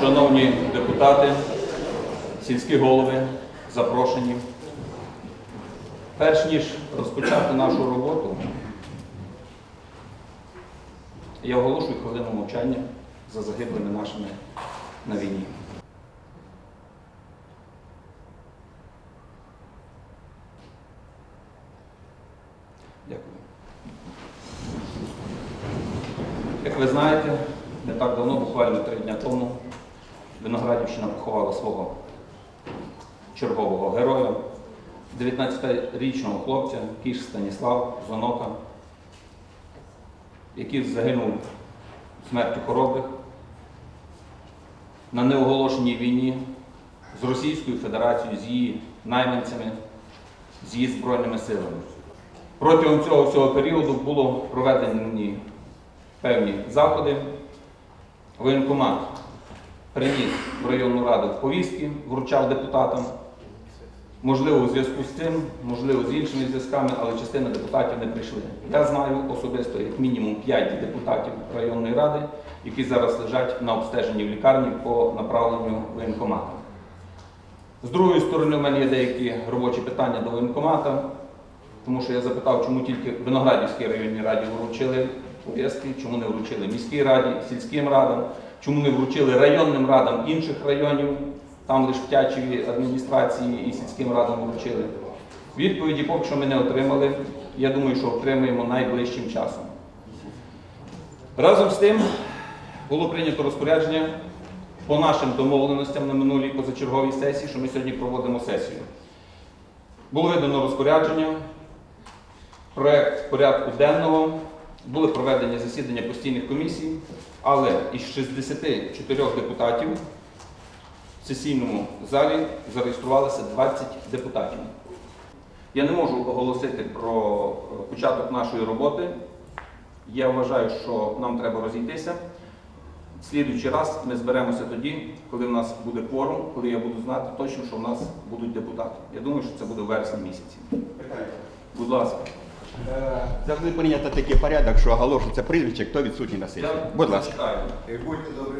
Шановні депутати, сільські голови, запрошені. Перш ніж розпочати нашу роботу, я оголошую хвилину мовчання за загиблими нашими на війні. Дякую. Як ви знаєте, не так давно, буквально три дні тому, Виноградівщина поховала свого чергового героя, 19-річного хлопця Кіш Станіслав Зонока, який загинув смертю хоробрих на неоголошеній війні з Російською Федерацією, з її найманцями, з її збройними силами. Протягом цього всього періоду було проведені певні заходи. Воєнкомат приніс в районну раду повістки, вручав депутатам. Можливо, у зв'язку з цим, можливо, з іншими зв'язками, але частина депутатів не прийшли. Я знаю особисто як мінімум 5 депутатів районної ради, які зараз лежать на обстеженні в лікарні по направленню воєнкомата. З другої сторони, в мене є деякі робочі питання до воєнкомата, тому що я запитав, чому тільки в Виноградівській районній раді вручили пов'язки, чому не вручили міській раді, сільським радам, чому не вручили районним радам інших районів, там лише в Тячеві адміністрації і сільським радам вручили. Відповіді поки що ми не отримали. Я думаю, що отримаємо найближчим часом. Разом з тим було прийнято розпорядження по нашим домовленостям на минулій позачерговій сесії, що ми сьогодні проводимо сесію. Було видано розпорядження, проект порядку денного, були проведені засідання постійних комісій, але із 64 депутатів в сесійному залі зареєструвалося 20 депутатів. Я не можу оголосити про е, початок нашої роботи. Я вважаю, що нам треба розійтися. Слідуючий раз ми зберемося тоді, коли в нас буде кворум, коли я буду знати точно, що в нас будуть депутати. Я думаю, що це буде в вересні місяці. Будь ласка. Е, Завжди прийнято такий порядок, що оголошується прізвище, хто відсутній на сесії. Будь ласка. будьте добрі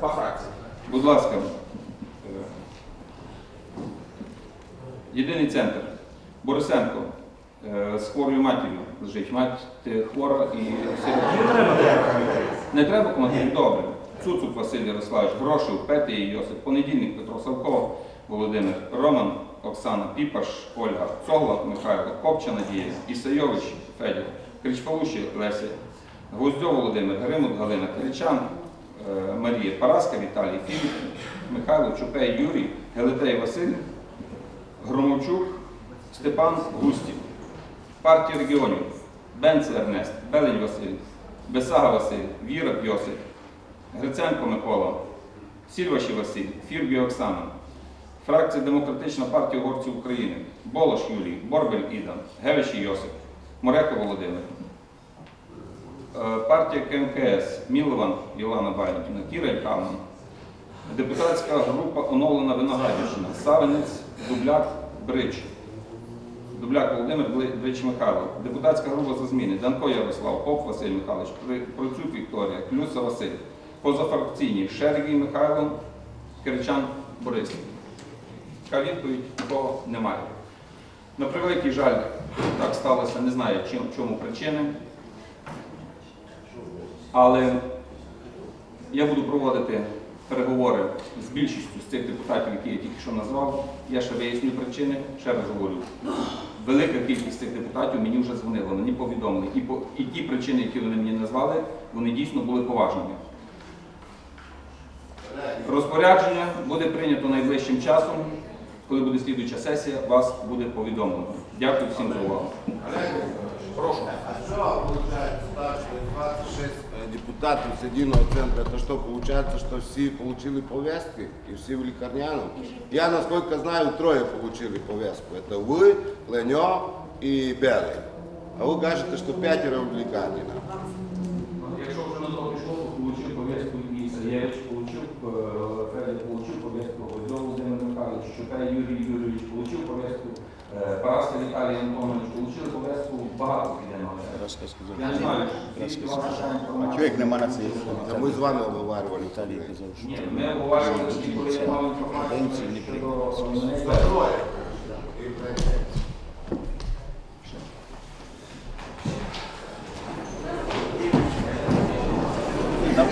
по фракції. Будь ласка. Єдиний центр. Борисенко. е, З хворою матір'ю лежить. Мать хвора і сирота. Не треба коментарів? Добре. Цуцук Василь Ярославович, Грошев, Петя і Йосип, Понедільник Петро Савко, Володимир, Роман, Оксана, Піпаш, Ольга, Цогла, Михайло, Копча Надія, Ісайович, Федір, Кричпалуші Леся, Гвоздьо Володимир, Гримут Галина, Киричан, е, Марія, Параска Віталій, Філіп, Михайло, Чупей, Юрій, Гелетей Василь, Громовчук, Степан Густів. Партія регіонів Бенц Ернест, Белень Василь, Бесага Василь, Віра Йосип, Гриценко Микола, Сільваші Василь, Фірбі Оксана, фракція Демократична партія угорців України, Болош Юлій, Борбель Ідан, Гевичі Йосип, Моряко Володимир, Е, партія КМКС, Мілован Ілана Валентівна, Кіра Кавман, депутатська група оновлена Виноградівщина, Савинець, Дубляк, Брич. Дубляк Володимир Двич Михайло, депутатська група за зміни, Данко Ярослав, Поп Василь Михайлович, Процюк Вікторія, Клюса Василь, позафракційні Шергій Михайло, Киричан Борис. Така відповідь такого немає. На превеликий жаль, так сталося, не знаю, чим, чому причини. Але я буду проводити переговори з більшістю з цих депутатів, які я тільки що назвав. Я ще виясню причини, ще раз говорю. Велика кількість цих депутатів мені вже дзвонила, мені повідомили. І, по, і ті причини, які вони мені назвали, вони дійсно були поважними. Розпорядження буде прийнято найближчим часом Коли буде слідуюча сесія, вас буде повідомлено. Дякую всім за увагу. Прошу. А что получается так, что 26 э, депутатов с единого центра, это что, получается, что все получили повестки и все в лікарняну? Я, насколько знаю, трое получили повестку. Это вы, Ленё и Белый. А вы кажете, что пятеро в лікарні. Е, Шукай Юрій Юрійович получив повістку, Е, Параска Віталій Антонович отримали повестку багато підемо. Я не знаю, скільки ваша А інформація. чого їх нема на цій? Та Ми з вами обговорювали. Віталій казав, що... Ні, ми обговорювали, тоді, коли я мав інформацію щодо інспектора. Там